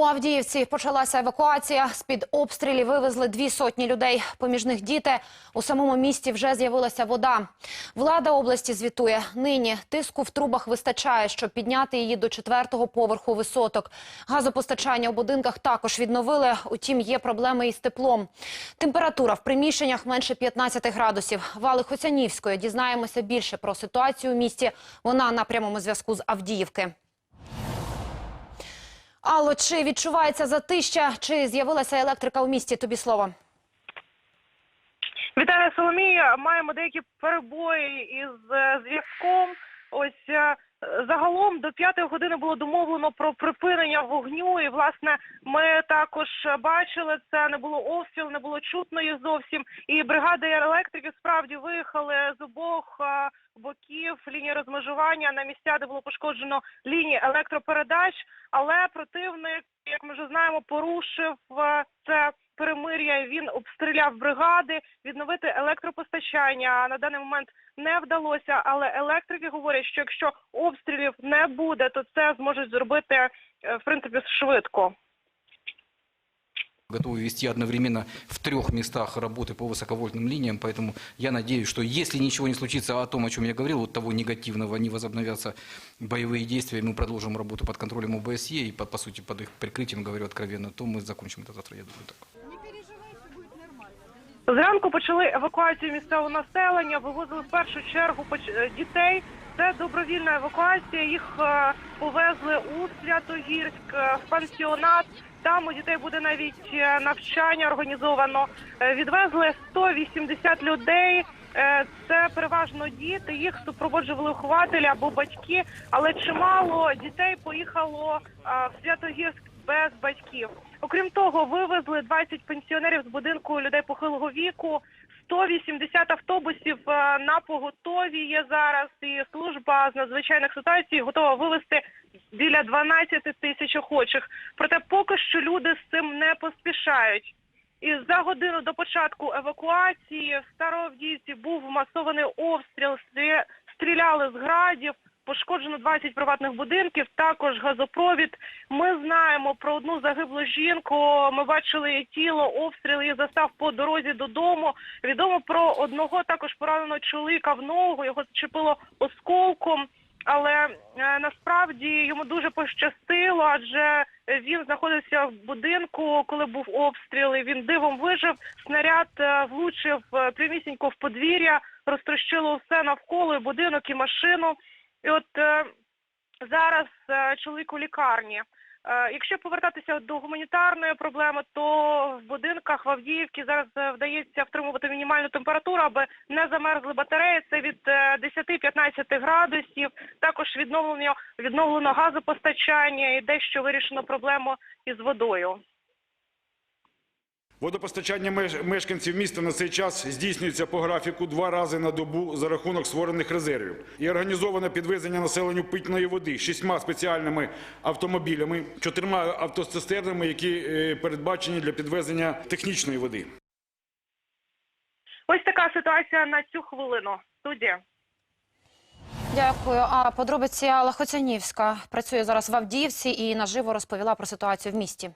У Авдіївці почалася евакуація. З під обстрілів вивезли дві сотні людей. Поміж них діти. У самому місті вже з'явилася вода. Влада області звітує. Нині тиску в трубах вистачає, щоб підняти її до четвертого поверху висоток. Газопостачання у будинках також відновили. Утім, є проблеми із теплом. Температура в приміщеннях менше 15 градусів. Вали Хоцянівської дізнаємося більше про ситуацію у місті. Вона на прямому зв'язку з Авдіївки. Алло, чи відчувається затища, чи з'явилася електрика у місті? Тобі слово. Вітаю, Соломія. Маємо деякі перебої із е, зв'язком. Ось до п'ятої години було домовлено про припинення вогню. І власне ми також бачили це. Не було обстрілу, не було чутно їх зовсім. І бригади електриків справді виїхали з обох боків лінії розмежування на місця, де було пошкоджено лінії електропередач. Але противник, як ми вже знаємо, порушив це перемир'я. Він обстріляв бригади. Відновити електропостачання на даний момент не вдалося. Але електрики говорять, що якщо обстрілів не буде, то це зможуть зробити е, в принципі швидко. готовы вести одновременно в трех местах работы по высоковольтным линиям, поэтому я надеюсь, что если ничего не случится о том, о чем я говорил, вот того негативного, не возобновятся боевые действия, мы продолжим работу под контролем ОБСЕ и, по, по сути, под их прикрытием, говорю откровенно, то мы закончим это завтра, я думаю, так. Зранку почали евакуацію місцевого населення. Вивозили в першу чергу е, дітей. Це добровільна евакуація. Їх е, повезли у Святогірськ е, в пансіонат. Там у дітей буде навіть навчання організовано. Відвезли 180 людей. Це переважно діти. Їх супроводжували вихователі або батьки, але чимало дітей поїхало в Святогірськ без батьків. Окрім того, вивезли 20 пенсіонерів з будинку людей похилого віку. 180 автобусів е, на поготові є зараз, і служба з надзвичайних ситуацій готова вивезти біля 12 тисяч охочих. Проте поки що люди з цим не поспішають. І за годину до початку евакуації в Староавдіївці був масований обстріл. стрі- Стріляли з градів. Пошкоджено 20 приватних будинків, також газопровід. Ми знаємо про одну загиблу жінку. Ми бачили її тіло, обстріл її застав по дорозі додому. Відомо про одного також пораненого чоловіка в ногу. Його зачепило осколком. Але е, насправді йому дуже пощастило, адже він знаходився в будинку, коли був обстріл. і Він дивом вижив. Снаряд е, влучив е, прямісінько в подвір'я, розтрощило все навколо і будинок і машину. І от е, зараз е, чоловік у лікарні. Е, Якщо повертатися до гуманітарної проблеми, то в будинках в Авдіївці зараз вдається втримувати мінімальну температуру, аби не замерзли батареї. Це від е, 10-15 градусів. Також відновлено відновлено газопостачання і дещо вирішено проблему із водою. Водопостачання меж- мешканців міста на цей час здійснюється по графіку два рази на добу за рахунок створених резервів. І організоване підвезення населенню питної води шістьма спеціальними автомобілями, чотирма автоцистернами, які е, передбачені для підвезення технічної води. Ось така ситуація на цю хвилину. Студія. Дякую. А подробиці Алла Хоцянівська працює зараз в Авдіївці і наживо розповіла про ситуацію в місті.